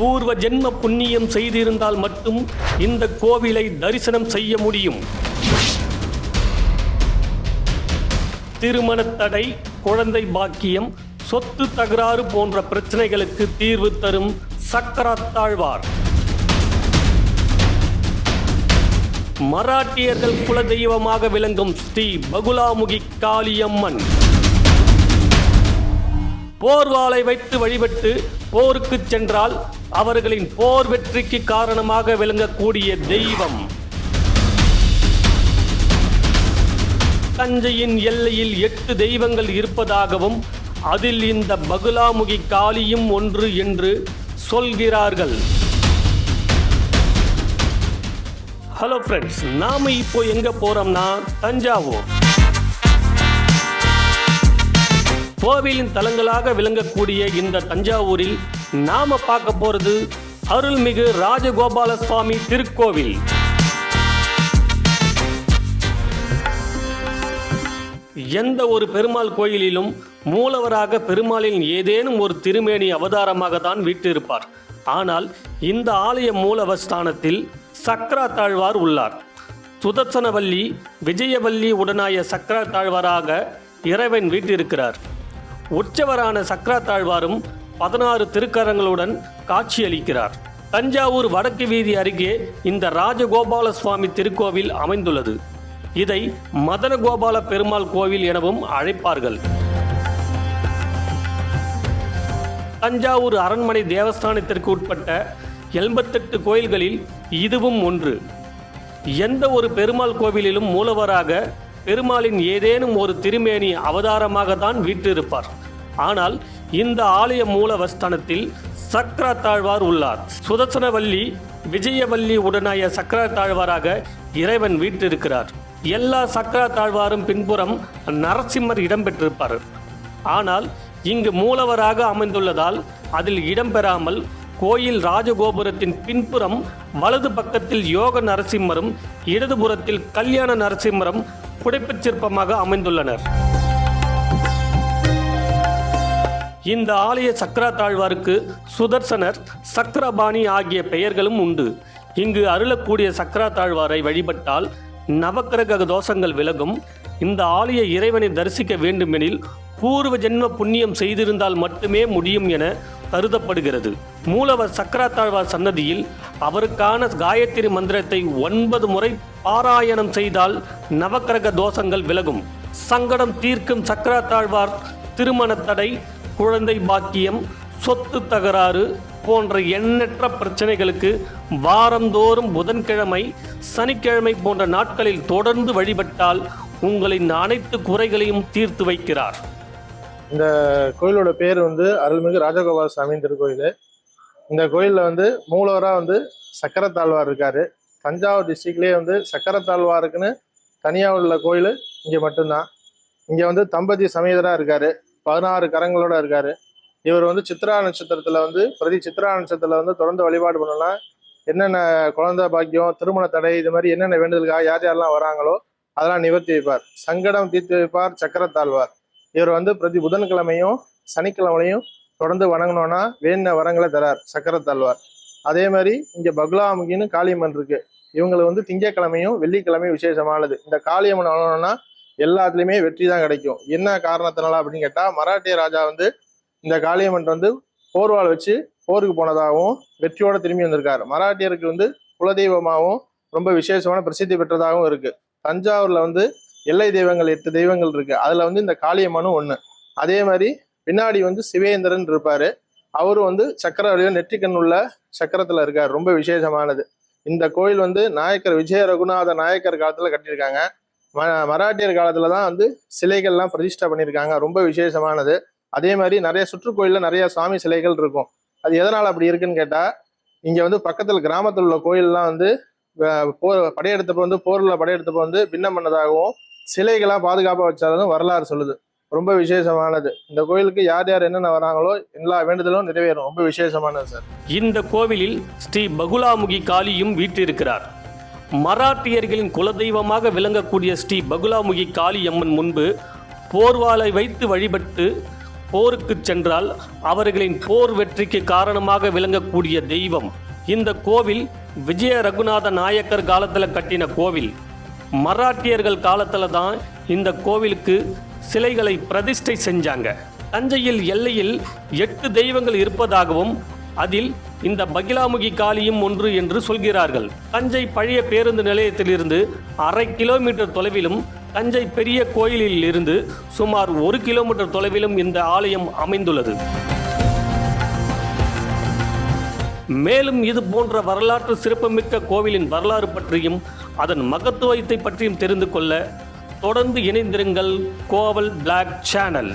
பூர்வ ஜென்ம புண்ணியம் செய்திருந்தால் மட்டும் இந்த கோவிலை தரிசனம் செய்ய முடியும். திருமணத்தடை குழந்தை பாக்கியம் சொத்து தகராறு போன்ற பிரச்சனைகளுக்கு தீர்வு தரும் சக்கராத்தாழ்வார் மராட்டியர்கள் குலதெய்வமாக விளங்கும் ஸ்ரீ பகுலாமுகி காளியம்மன். போர்வாளை வைத்து வழிபட்டு போருக்கு சென்றால் அவர்களின் போர் வெற்றிக்கு காரணமாக விளங்கக்கூடிய தெய்வம். தஞ்சையின் எல்லையில் எட்டு தெய்வங்கள் இருப்பதாகவும் அதில் இந்த பகுலாமுகி காளியும் ஒன்று என்று சொல்கிறார்கள். ஹலோ ஃப்ரெண்ட்ஸ் நாம இப்போ எங்க போறோம்னா தஞ்சாவூர். கோவிலின் தலங்களாக விளங்கக்கூடிய இந்த தஞ்சாவூரில் நாம பார்க்க போறது அருள்மிகு ராஜகோபால சுவாமி திருக்கோவில். எந்த ஒரு பெருமாள் கோயிலிலும் மூலவராக பெருமாளின் ஏதேனும் ஒரு திருமேனி அவதாரமாக தான் வீட்டிருப்பார். ஆனால் இந்த ஆலய மூலவஸ்தானத்தில் சக்ரா தாழ்வார் உள்ளார். சுதர்சனவல்லி விஜயவல்லி உடனாய சக்ரா தாழ்வாராக இறைவன் வீட்டிருக்கிறார். உற்சவரான சக்ரா தாழ்வாரும் பதினாறு திருக்கரங்களுடன் காட்சியளிக்கிறார். தஞ்சாவூர் வடக்கு வீதி அருகே இந்த ராஜகோபால சுவாமி திருக்கோவில் அமைந்துள்ளது. இதை மதனகோபால பெருமாள் கோவில் எனவும் அழைப்பார்கள். தஞ்சாவூர் அரண்மனை தேவஸ்தானத்திற்கு உட்பட்ட எண்பத்தெட்டு கோயில்களில் இதுவும் ஒன்று. எந்த ஒரு பெருமாள் கோவிலிலும் மூலவராக பெருமாளின் ஏதேனும் ஒரு திருமேனி அவதாரமாக தான் வீற்றிருப்பார். ஆனால் இந்த ஆலய மூலவஸ்தானத்தில் சக்ரா தாழ்வார் உள்ளார். சுதர்சனவல்லி விஜயவல்லி உடனாய சக்கர தாழ்வாராக இறைவன் வீற்றிருக்கிறார். எல்லா சக்கரா தாழ்வாரும் பின்புறம் நரசிம்மர் இடம்பெற்றிருப்பார் ஆனால் இங்கு மூலவராக அமைந்துள்ளதால் அதில் இடம்பெறாமல் கோயில் ராஜகோபுரத்தின் பின்புறம் வலது பக்கத்தில் யோக நரசிம்மரும் இடதுபுறத்தில் கல்யாண நரசிம்மரும் புடைப்புச் சிற்பமாக அமைந்துள்ளனர். இந்த ஆலய சக்கரத்தாழ்வாருக்கு சுதர்சனர் சக்கரபாணி ஆகிய பெயர்களும் உண்டு. இங்கு அருளக்கூடிய சக்கரா தாழ்வாரை வழிபட்டால் நவக்கிரக தோஷங்கள் விலகும். இந்த ஆலய இறைவனை தரிசிக்க வேண்டுமெனில் பூர்வ ஜென்ம புண்ணியம் செய்திருந்தால் மட்டுமே முடியும் என கருதப்படுகிறது. மூலவர் சக்கரா தாழ்வார் சன்னதியில் அவருக்கான காயத்ரி மந்திரத்தை ஒன்பது முறை பாராயணம் செய்தால் நவக்கிரக தோஷங்கள் விலகும். சங்கடம் தீர்க்கும் சக்கரா தாழ்வார் திருமண தடை குழந்தை பாக்கியம் சொத்து தகராறு போன்ற எண்ணற்ற பிரச்சனைகளுக்கு வாரந்தோறும் புதன்கிழமை சனிக்கிழமை போன்ற நாட்களில் தொடர்ந்து வழிபட்டால் உங்களின் அனைத்து குறைகளையும் தீர்த்து வைக்கிறார். இந்த கோயிலோட பேர் வந்து அருள்மிகு ராஜகோபால சாமி திருக்கோயில். இந்த கோயிலில் வந்து மூலவராக வந்து சக்கரத்தாழ்வார் இருக்கார். தஞ்சாவூர் டிஸ்ட்ரிக்ட்லேயே வந்து சக்கரத்தாழ்வாருக்குன்னு தனியாக உள்ள கோயில் இங்கே மட்டும்தான். இங்கே வந்து தம்பதி சமேதராக இருக்கார். பதினாறு கரங்களோட இருக்காரு. இவர் வந்து சித்ரா நட்சத்திரத்தில் வந்து பிரதி சித்ரா நட்சத்திரத்துல வந்து தொடர்ந்து வழிபாடு பண்ணலாம் என்னென்ன குழந்தை பாக்கியம் திருமண தடை இது மாதிரி என்னென்ன வேண்டுதலுக்காக யார் யாரெல்லாம் வராங்களோ அதெல்லாம் நிவர்த்தி வைப்பார். சங்கடம் தீர்த்து வைப்பார் சக்கரத்தாழ்வார் இவர் வந்து பிரதி புதன்கிழமையும் சனிக்கிழமையும் தொடர்ந்து வணங்கினோன்னா வேண்டின வரங்களை தரார் சக்கரத்தாழ்வார் அதே மாதிரி இங்க பகுலாமுகின்னு காளியம்மன் இருக்கு. இவங்களை வந்து திங்கட்கிழமையும் வெள்ளிக்கிழமையும் விசேஷமானது. இந்த காளியம்மன் வணங்கினோன்னா எல்லாத்துலேயுமே வெற்றி தான் கிடைக்கும். என்ன காரணத்தினால அப்படின்னு கேட்டால் மராட்டிய ராஜா வந்து இந்த காளியம்மன் வந்து போர்வால் வச்சு போருக்கு போனதாகவும் வெற்றியோட திரும்பி வந்திருக்காரு. மராட்டியருக்கு வந்து குலதெய்வமாகவும் ரொம்ப விசேஷமான பிரசித்தி பெற்றதாகவும் இருக்கு. தஞ்சாவூர்ல வந்து எல்லை தெய்வங்கள் எட்டு தெய்வங்கள் இருக்கு. அதுல வந்து இந்த காளியம்மனும் ஒண்ணு. அதே மாதிரி பின்னாடி வந்து சிவேந்திரன் இருப்பாரு. அவரும் வந்து சக்கர வழியில் நெற்றிக்கண் உள்ள சக்கரத்துல இருக்காரு. ரொம்ப விசேஷமானது. இந்த கோயில் வந்து நாயக்கர் விஜய ரகுநாத நாயக்கர் காலத்துல கட்டியிருக்காங்க. ம மராட்டியர் காலத்துல தான் வந்து சிலைகள்லாம் பிரதிஷ்டை பண்ணியிருக்காங்க. ரொம்ப விசேஷமானது. அதே மாதிரி நிறைய சுற்றுக்கோயிலில் நிறைய சாமி சிலைகள் இருக்கும். அது எதனால் அப்படி இருக்குன்னு கேட்டால் இங்கே வந்து பக்கத்தில் கிராமத்தில் உள்ள கோயிலெலாம் வந்து போர் படையெடுத்தப்போ வந்து போரில் படையெடுத்தப்போ வந்து பின்னம் பண்ணதாகவும் சிலைகளாக பாதுகாப்பாக வச்சாலும் வரலாறு சொல்லுது. ரொம்ப விசேஷமானது. இந்த கோயிலுக்கு யார் யார் என்னென்ன வராங்களோ எல்லா வேண்டுதலும் நிறைவேறும். ரொம்ப விசேஷமானது சார். இந்த கோவிலில் ஸ்ரீ பகுலாமுகி காளியும் வீற்றிருக்கிறார் மராட்டியர்களின் குலதெய்வமாக விளங்கக்கூடிய ஸ்ரீ பகுலாமுகி காளியம்மன் முன்பு போர்வாளை வைத்து வழிபட்டு போருக்கு சென்றால் அவர்களின் போர் வெற்றிக்கு காரணமாக விளங்கக்கூடிய தெய்வம். இந்த கோவில் விஜய ரகுநாத நாயக்கர் காலத்தில் கட்டின கோவில். மராட்டியர்கள் காலத்தில் தான் இந்த கோவிலுக்கு சிலைகளை பிரதிஷ்டை செஞ்சாங்க. தஞ்சையில் எல்லையில் எட்டு தெய்வங்கள் இருப்பதாகவும் அதில் இந்த பகிலாமுகி காளியும் ஒன்று என்று சொல்கிறார்கள். தஞ்சை பழைய பேருந்து நிலையத்திலிருந்து அரை கிலோமீட்டர் தொலைவிலும் தஞ்சை பெரிய கோயிலில் இருந்து சுமார் ஒரு கிலோமீட்டர் தொலைவிலும் இந்த ஆலயம் அமைந்துள்ளது. மேலும் இது போன்ற வரலாற்று சிறப்புமிக்க கோவிலின் வரலாறு பற்றியும் அதன் மகத்துவத்தை பற்றியும் தெரிந்து கொள்ள தொடர்ந்து இணைந்திருங்கள் கோவல் பிளாக் சேனல்